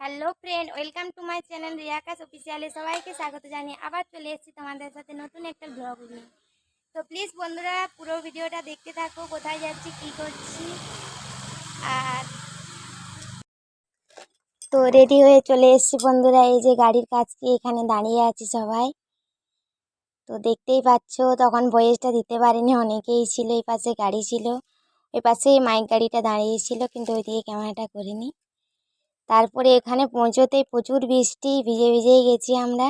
Hello friend welcome to my channel রিয়াকাশ অফিসিয়ালে সবাইকে স্বাগত জানিয়ে আবার চলে এসেছি তোমাদের সাথে নতুন একটা ব্লগ নিয়ে। তো প্লিজ বন্ধুরা, পুরো ভিডিওটা দেখতে থাকো, কোথায় যাচ্ছি, কী করছি। আর তো রেডি হয়ে চলে এসেছি বন্ধুরা, এই যে গাড়ির কাছে এখানে দাঁড়িয়ে আছি সবাই। তো দেখতেই পাচ্ছ, তখন ভয়েসটা দিতে পারিনি, অনেকেই ছিল, এই পাশে গাড়ি ছিল, ওই পাশে মাইক গাড়িটা দাঁড়িয়েছিল কিন্তু ওইদিকে ক্যামেরাটা করিনি। তারপরে এখানে পৌঁছোতেই প্রচুর বৃষ্টি, ভিজে ভিজেই গেছি আমরা।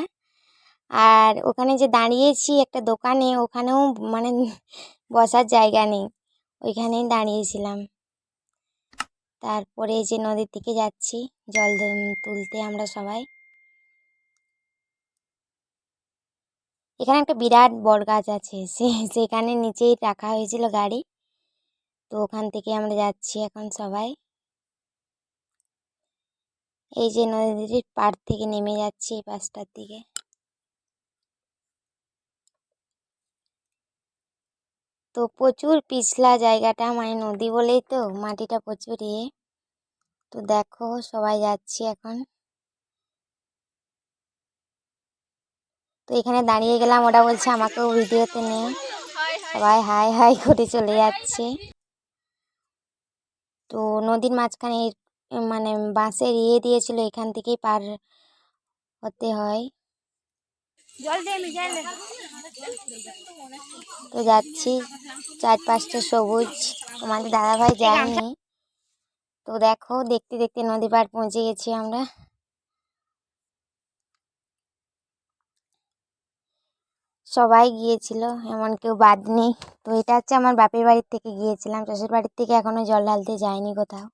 আর ওখানে যে দাঁড়িয়েছি একটা দোকানে, ওখানেও মানে বসার জায়গা নেই, ওইখানেই দাঁড়িয়েছিলাম। তারপরে যে নদীর দিকে যাচ্ছি, জল তুলতে আমরা সবাই। এখানে একটা বিরাট বট গাছ আছে, সে সেখানে নিচেই রাখা হয়েছিল গাড়ি। তো ওখান থেকে আমরা যাচ্ছি এখন সবাই। এই যে নদীর পাড় থেকে নেমে যাচ্ছি এই পাশটার দিকে। তো প্রচুর পিছলা জায়গাটা মানে নদী বলেই তো, মাটিটা প্রচুর ইয়ে। তো দেখো, সবাই যাচ্ছি এখন। তো এখানে দাঁড়িয়ে গেলাম, ওরা বলছে আমাকেও ভিডিওতে নে সবাই হাই হাই করে চলে যাচ্ছে। তো নদীর মাঝখানে মানে বাঁশের ইয়ে দিয়েছিল এখান থেকেই পার হতে হয়। তো যাচ্ছি চার পাঁচটা সবুজ। তোমাদের দাদাভাই যায়নি। তো দেখো দেখতে দেখতে নদী পাড় পৌঁছে গেছি আমরা। সবাই গিয়েছিল এমন কেউ বাদ নেই। তো এটা হচ্ছে আমার বাপের বাড়ির থেকে গিয়েছিলাম চাষের বাড়ির থেকে এখনও জল ঢালতে যায়নি কোথাও।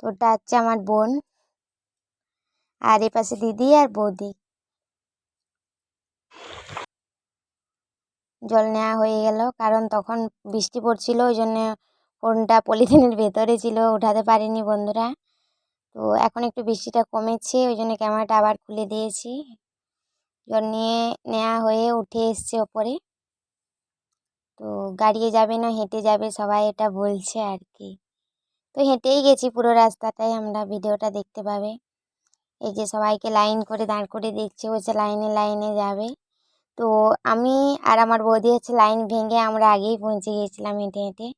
তো ওটা হচ্ছে আমার বোন। আর এ পাশে দিদি আর বৌদি। জল নেওয়া হয়ে গেল, কারণ তখন বৃষ্টি পড়ছিল ওই জন্য ফোনটা পলিথিনের ভেতরে ছিল, উঠাতে পারিনি বন্ধুরা। তো এখন একটু বৃষ্টিটা কমেছে ওই জন্য ক্যামেরাটা আবার খুলে দিয়েছি। জল নিয়ে নেওয়া হয়ে উঠে এসছে ওপরে। তো গাড়িয়ে যাবে না, হেঁটে যাবে, সবাই এটা বলছে আর কি। তো হেঁটেই গেছি পুরো রাস্তাটাই, আমরা ভিডিওটা দেখতে পাবে। এই যে সবাইকে লাইন করে দাঁড় করে দেখছে বলছে লাইনে লাইনে যাবে। তো আমি আর আমার বৌদি হচ্ছে লাইন ভেঙে আমরা আগেই পৌঁছে গিয়েছিলাম হেঁটে হেঁটে।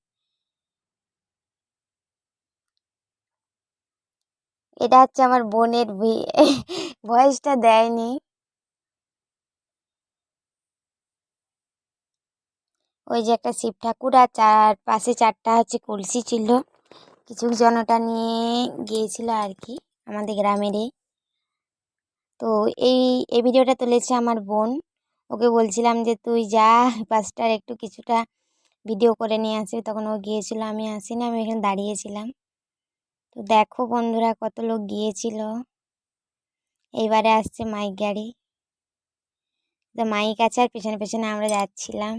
এটা হচ্ছে আমার বোনের ভয়েসটা দেয়নি। ওই যে একটা শিব ঠাকুর আর চার, পাশে চারটা হচ্ছে কলসি ছিল। কিছু জনটা নিয়ে গিয়েছিল আর কি, আমাদের গ্রামেরই। তো এই এই ভিডিওটা তুলেছে আমার বোন। ওকে বলছিলাম যে, তুই যা পাঁচটার একটু কিছুটা ভিডিও করে নিয়ে আসি তখন ও গিয়েছিল, আমি আসিনি, আমি এখানে দাঁড়িয়েছিলাম। তো দেখো বন্ধুরা কত লোক গিয়েছিল। এইবারে আসছে মাইক গাড়ি। তো মাইক আছে আর পেছনে পেছনে আমরা যাচ্ছিলাম।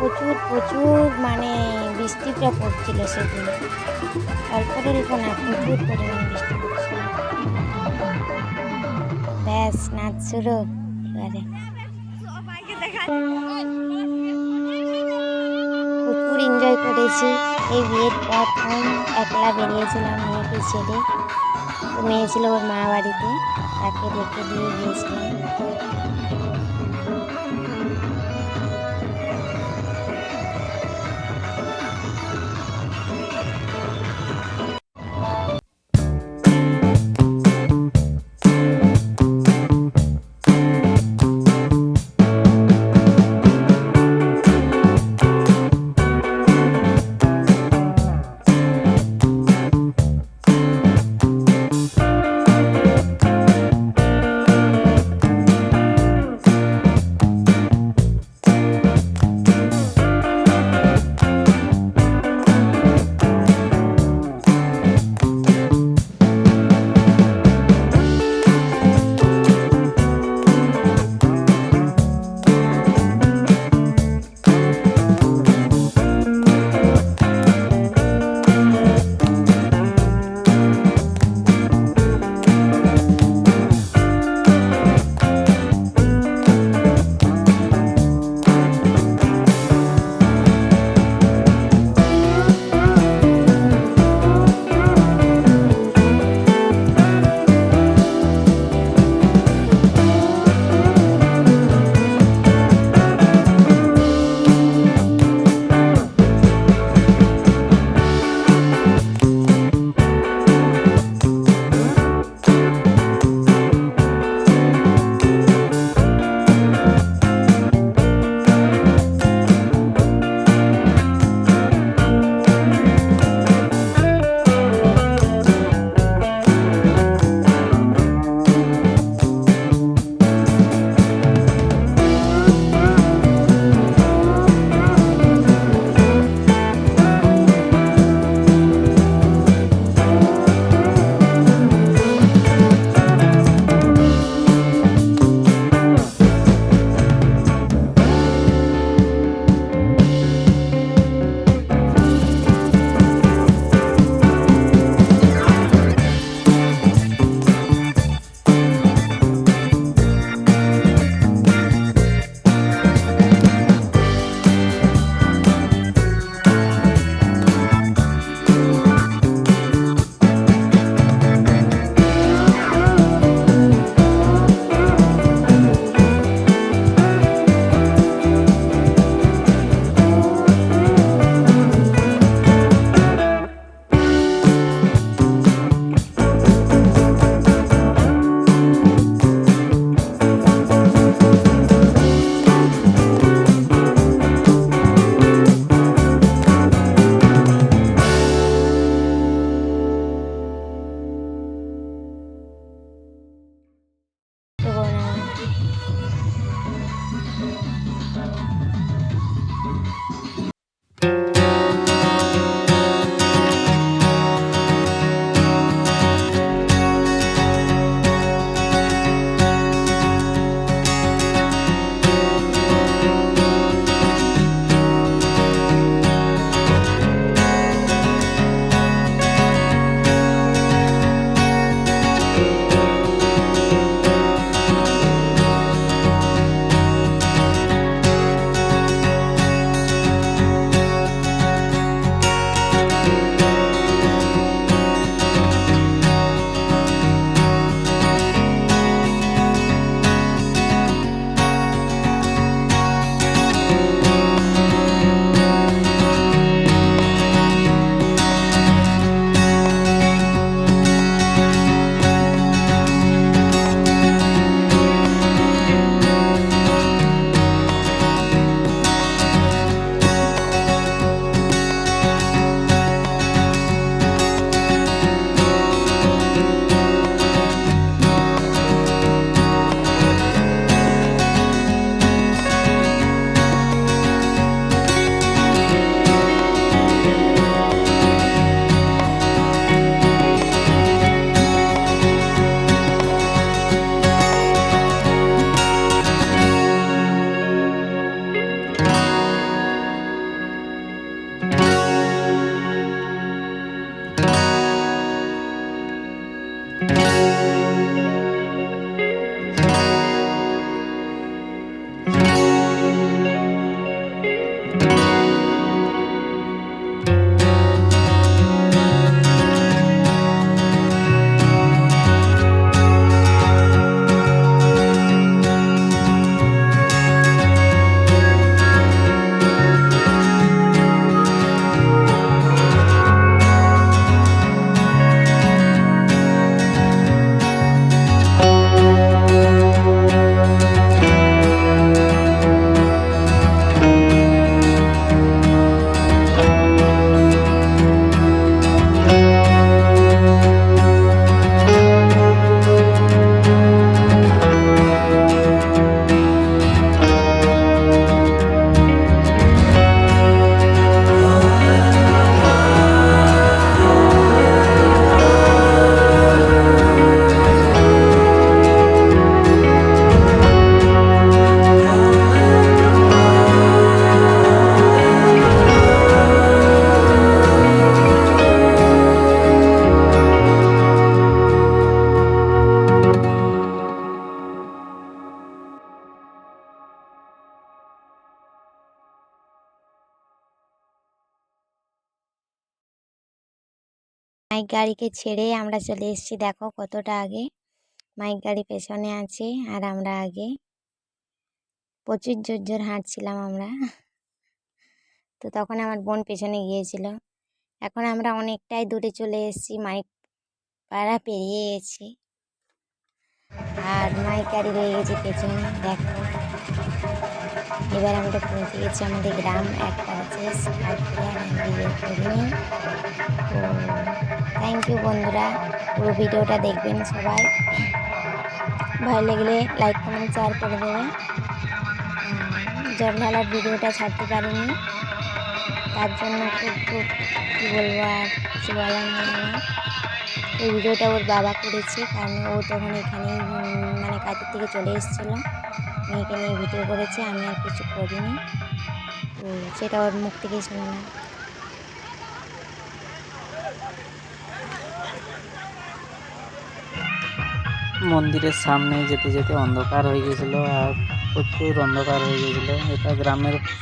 প্রচুর প্রচুর মানে বৃষ্টিটা পড়ছিল সেদিন। অল্প অল্প না প্রচুর পরিমাণে বৃষ্টি পড়ছিল। ব্যাস নাচ শুরু। এবারে প্রচুর এনজয় করেছি। এই বিয়ের প্রথম একলা বেরিয়েছিলাম মেয়েকে ছেড়ে। মেয়ে ছিল ওর মা বাড়িতে তাকে রেখে দিয়ে গিয়েছিলাম। মাইক গাড়িকে ছেড়ে আমরা চলে এসেছি। দেখো কতটা আগে। মাইক গাড়ি পেছনে আছে আর আমরা আগে। প্রচুর জোর জোর হাঁটছিলাম আমরা। তো তখন আমার বোন পেছনে গিয়েছিল। এখন আমরা অনেকটাই দূরে চলে এসেছি। মাইক পাড়া পেরিয়ে গেছি। আর মাইক গাড়ি রয়ে গেছে পেছনে। দেখো। এবার আমরা পৌঁছে গেছি আমাদের গ্রাম। একটা সাতক্ষীরা তো থ্যাংক ইউ বন্ধুরা। পুরো ভিডিওটা দেখবেন সবাই। ভালো লাগলে লাইক কমেন্ট শেয়ার করে দেবেন। জলঢালার ভিডিওটা ছাড়তে পারিনি। তার জন্য খুব খুব কী বলব আর কিছু বলার নেই এই ভিডিওটা ওর বাবা করেছে কারণ ও তখন এখানেই উম, মানে কাজের থেকে চলে এসেছিল। মেয়েকে নিয়ে ভিডিও করেছে আমি আর কিছু করিনি। তো সেটা ওর মুখ থেকেই শুনে না মন্দিরের সামনে যেতে যেতে অন্ধকার হয়ে গেছিল আর প্রচুর অন্ধকার হয়ে গেছিল। এটা গ্রামের